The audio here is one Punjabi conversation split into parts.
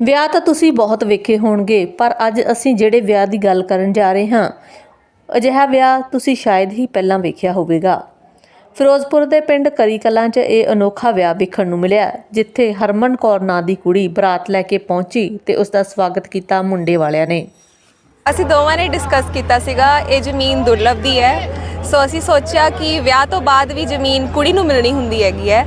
ਵਿਆਹ ਤਾਂ ਤੁਸੀਂ ਬਹੁਤ ਵੇਖੇ ਹੋਣਗੇ, ਪਰ ਅੱਜ ਅਸੀਂ ਜਿਹੜੇ ਵਿਆਹ ਦੀ ਗੱਲ ਕਰਨ ਜਾ ਰਹੇ ਹਾਂ, ਅਜਿਹਾ ਵਿਆਹ ਤੁਸੀਂ ਸ਼ਾਇਦ ਹੀ ਪਹਿਲਾਂ ਵੇਖਿਆ ਹੋਵੇਗਾ। ਫਿਰੋਜ਼ਪੁਰ ਦੇ ਪਿੰਡ ਕਰੀ ਕਲਾਂ 'ਚ ਇਹ ਅਨੋਖਾ ਵਿਆਹ ਵੇਖਣ ਨੂੰ ਮਿਲਿਆ, ਜਿੱਥੇ ਹਰਮਨ ਕੌਰ ਨਾਂ ਦੀ ਕੁੜੀ ਬਰਾਤ ਲੈ ਕੇ ਪਹੁੰਚੀ ਤੇ ਉਸ ਦਾ ਸਵਾਗਤ ਕੀਤਾ ਮੁੰਡੇ ਵਾਲਿਆਂ ਨੇ। ਅਸੀਂ ਦੋਵਾਂ ਨੇ ਡਿਸਕਸ ਕੀਤਾ ਸੀਗਾ, ਇਹ ਜ਼ਮੀਨ ਦੁਰਲਭ ਦੀ ਹੈ। ਸੋ ਅਸੀਂ ਸੋਚਿਆ ਕਿ ਵਿਆਹ ਤੋਂ ਬਾਅਦ ਵੀ ਜ਼ਮੀਨ ਕੁੜੀ ਨੂੰ ਮਿਲਣੀ ਹੁੰਦੀ ਹੈਗੀ ਹੈ।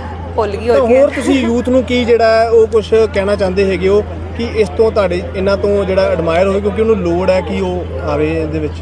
ਭੁੱਲ ਗਈ ਹੋਈ ਹੋਰ ਤੁਸੀਂ ਯੂਥ ਨੂੰ ਕੀ ਜਿਹੜਾ ਉਹ ਕੁਝ ਕਹਿਣਾ ਚਾਹੁੰਦੇ ਹੈਗੇ ਹੋ ਕਿ ਇਸ ਤੋਂ ਤੁਹਾਡੇ ਇਹਨਾਂ ਤੋਂ ਜਿਹੜਾ ਐਡਮਾਇਰ ਹੋਵੇ ਕਿਉਂਕਿ ਉਹਨੂੰ ਲੋੜ ਹੈ ਕਿ ਉਹ ਆਵੇ ਇਹਦੇ ਵਿੱਚ?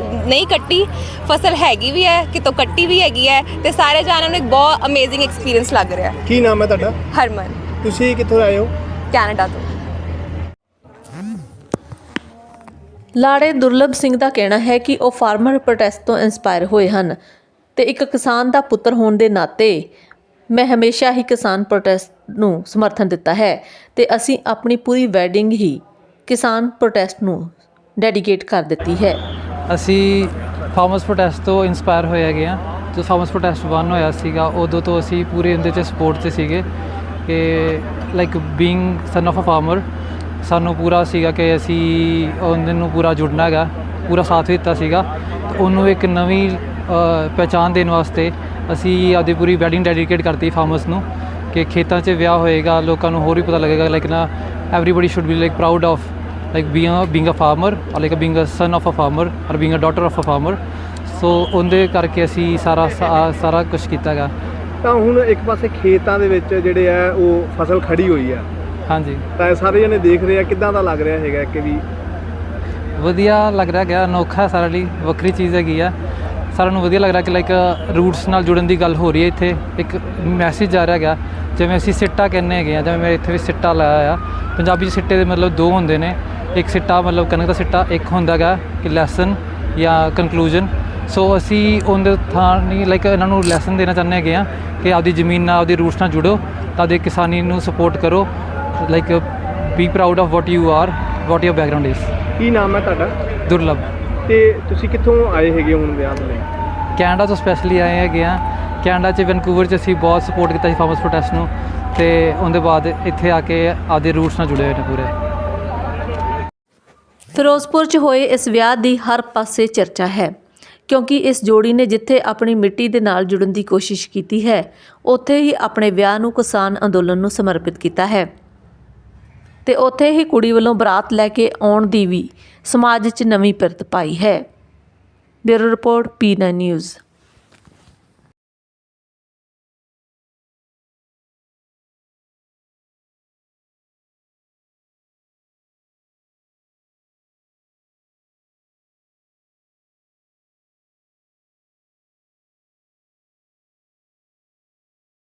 ਨਹੀਂ ਕੱਟੀ ਫਸਲ ਹੈਗੀ ਵੀ ਹੈ ਕਿਤੋਂ ਕੱਟੀ ਵੀ ਹੈਗੀ ਹੈ ਤੇ ਸਾਰੇ ਜਾਣਿਆਂ ਨੂੰ ਇੱਕ ਬਹੁਤ ਅਮੇਜ਼ਿੰਗ ਐਕਸਪੀਰੀਅੰਸ ਲੱਗ ਰਿਹਾ। ਹੈ ਕੀ ਨਾਮ ਹੈ ਤੁਹਾਡਾ? ਹਰਮਨ। ਤੁਸੀਂ ਕਿੱਥੋਂ ਆਏ ਹੋ? ਕੈਨੇਡਾ ਤੋਂ। ਲਾੜੇ ਦੁਰਲਭ ਸਿੰਘ ਦਾ ਕਹਿਣਾ ਹੈ ਕਿ ਉਹ ਫਾਰਮਰ ਪ੍ਰੋਟੈਸਟ ਤੋਂ ਇਨਸਪਾਇਰ ਹੋਏ ਹਨ ਤੇ ਇੱਕ ਕਿਸਾਨ ਦਾ ਪੁੱਤਰ ਹੋਣ ਦੇ ਨਾਤੇ ਮੈਂ ਹਮੇਸ਼ਾ ਹੀ ਕਿਸਾਨ ਪ੍ਰੋਟੈਸਟ ਨੂੰ ਸਮਰਥਨ ਦਿੱਤਾ ਹੈ ਤੇ ਅਸੀਂ ਆਪਣੀ ਪੂਰੀ ਵੈਡਿੰਗ ਹੀ ਕਿਸਾਨ ਪ੍ਰੋਟੈਸਟ ਨੂੰ ਡੈਡੀਕੇਟ ਕਰ ਦਿੱਤੀ ਹੈ। ਅਸੀਂ ਫਾਰਮਰਸ ਪ੍ਰੋਟੈਸਟ ਤੋਂ ਇਨਸਪਾਇਰ ਹੋਏ ਹੈਗੇ ਆ ਜਦੋਂ ਫਾਰਮਰਸ ਪ੍ਰੋਟੈਸਟ 1 ਹੋਇਆ ਸੀਗਾ ਉਦੋਂ ਤੋਂ ਅਸੀਂ ਪੂਰੇ ਉਹਦੇ 'ਚ ਸਪੋਰਟ 'ਤੇ ਸੀਗੇ ਕਿ like being son of a farmer ਸਾਨੂੰ ਪੂਰਾ ਸੀਗਾ ਕਿ ਅਸੀਂ ਉਹਦੇ ਨੂੰ ਪੂਰਾ ਜੁੜਨਾ ਹੈਗਾ ਪੂਰਾ ਸਾਥ ਦਿੱਤਾ ਸੀਗਾ। ਤੇ ਉਹਨੂੰ ਇੱਕ ਨਵੀਂ ਅ, ਪਹਿਚਾਣ ਦੇਣ ਵਾਸਤੇ ਅਸੀਂ ਆਪਦੀ ਪੂਰੀ ਵੈਡਿੰਗ ਡੈਡੀਕੇਟ ਕਰਤੀ ਫਾਰਮਰਸ ਨੂੰ ਕਿ ਖੇਤਾਂ 'ਚ ਵਿਆਹ ਹੋਏਗਾ ਲੋਕਾਂ ਨੂੰ ਹੋਰ ਵੀ ਪਤਾ ਲੱਗੇਗਾ ਲਾਈਕ ਨਾ everybody should be like proud of like being a being a farmer or like a being a son of a farmer or being a daughter of a farmer. So ਉਹਦੇ ਕਰਕੇ ਅਸੀਂ ਸਾਰਾ ਸਾ- ਸਾਰਾ ਕੁਝ ਕੀਤਾ ਗਾ ਤਾਂ ਹੁਣ ਇੱਕ ਪਾਸੇ ਖੇਤਾਂ ਦੇ ਵਿੱਚ ਜਿਹੜੇ ਆ ਉਹ ਫਸਲ ਖੜੀ ਹੋਈ ਹੈ ਹਾਂਜੀ। ਤਾਂ ਇਹ ਸਾਰੇ ਜਣੇ ਦੇਖ ਰਹੇ ਆ ਕਿੱਦਾਂ ਦਾ ਲੱਗ ਰਿਹਾ ਹੈਗਾ ਕਿ ਵੀ? ਵਧੀਆ ਲੱਗ ਰਿਹਾ ਗਿਆ ਅਨੋਖਾ ਸਾਰਾ ਲਈ ਵੱਖਰੀ ਚੀਜ਼ ਹੈਗੀ ਆ। ਸਾਰਿਆਂ ਨੂੰ ਵਧੀਆ ਲੱਗ ਰਿਹਾ ਕਿ ਲਾਈਕ ਰੂਟਸ ਨਾਲ ਜੁੜਨ ਦੀ ਗੱਲ ਹੋ ਰਹੀ ਹੈ ਇੱਥੇ। ਇੱਕ ਮੈਸੇਜ ਆ ਰਿਹਾ ਹੈਗਾ ਜਿਵੇਂ ਅਸੀਂ ਸਿੱਟਾ ਕਹਿੰਦੇ ਹੈਗੇ ਆ ਜਿਵੇਂ ਮੇਰੇ ਇੱਥੇ ਵੀ ਸਿੱਟਾ ਲਾਇਆ ਆ। ਪੰਜਾਬੀ 'ਚ ਸਿੱਟੇ ਦੇ ਮਤਲਬ ਦੋ ਹੁੰਦੇ ਨੇ। ਇੱਕ ਸਿੱਟਾ ਮਤਲਬ ਕਣਕ ਦਾ ਸਿੱਟਾ ਇੱਕ ਹੁੰਦਾ ਹੈਗਾ ਕਿ ਲੈਸਨ ਜਾਂ ਕਨਕਲੂਜਨ ਸੋ ਅਸੀਂ ਉਹਦੇ ਥਾਂ ਨਹੀਂ ਲਾਈਕ ਇਹਨਾਂ ਨੂੰ ਲੈਸਨ ਦੇਣਾ ਚਾਹੁੰਦੇ ਹੈਗੇ ਆ ਕਿ ਆਪਦੀ ਜ਼ਮੀਨ ਨਾਲ ਆਪਦੀ ਰੂਟਸ ਨਾਲ ਜੁੜੋ ਤਾਂ ਆਪਦੀ ਕਿਸਾਨੀ ਨੂੰ ਸਪੋਰਟ ਕਰੋ। Like be proud of what you are what your background is ਕੀ ਨਾਮ ਹੈ ਤੁਹਾਡਾ? ਦੁਰਲਭ। ਤੇ ਤੁਸੀਂ ਕਿੱਥੋਂ ਆਏ ਹੈਗੇ ਹੁਣ ਵਿਆਹ ਦੇ ਲਈ? ਕੈਨੇਡਾ ਤੋਂ ਸਪੈਸ਼ਲੀ ਆਏ ਹੈਗੇ ਆ ਕੈਨੇਡਾ 'ਚ ਵੈਨਕੂਵਰ 'ਚ ਅਸੀਂ ਬਹੁਤ ਸਪੋਰਟ ਕੀਤਾ ਸੀ ਫਾਰਮਰਸ ਪ੍ਰੋਟੈਸਟ ਨੂੰ। ਤੇ ਉਹਦੇ ਬਾਅਦ ਇੱਥੇ ਆ ਕੇ ਆਪਦੇ ਰੂਟਸ ਨਾਲ ਜੁੜੇ ਹੋਏ ਨੇ ਪੂਰੇ। ਫਿਰੋਜ਼ਪੁਰ 'ਚ ਹੋਏ ਇਸ ਵਿਆਹ ਦੀ ਹਰ ਪਾਸੇ ਚਰਚਾ ਹੈ, ਕਿਉਂਕਿ ਇਸ ਜੋੜੀ ਨੇ ਜਿੱਥੇ ਆਪਣੀ ਮਿੱਟੀ ਦੇ ਨਾਲ ਜੁੜਨ ਦੀ ਕੋਸ਼ਿਸ਼ ਕੀਤੀ ਹੈ, ਉੱਥੇ ਹੀ ਆਪਣੇ ਵਿਆਹ ਨੂੰ ਕਿਸਾਨ ਅੰਦੋਲਨ ਨੂੰ ਸਮਰਪਿਤ ਕੀਤਾ ਹੈ। ਤੇ ਉੱਥੇ ਹੀ ਕੁੜੀ ਵੱਲੋਂ ਬਰਾਤ ਲੈ ਕੇ ਆਉਣ ਦੀ ਵੀ ਸਮਾਜ 'ਚ ਨਵੀਂ ਪਿਰਤ ਪਾਈ ਹੈ। ਬਿਊਰੋ ਰਿਪੋਰਟ ਪੀ9 ਨਿਊਜ਼।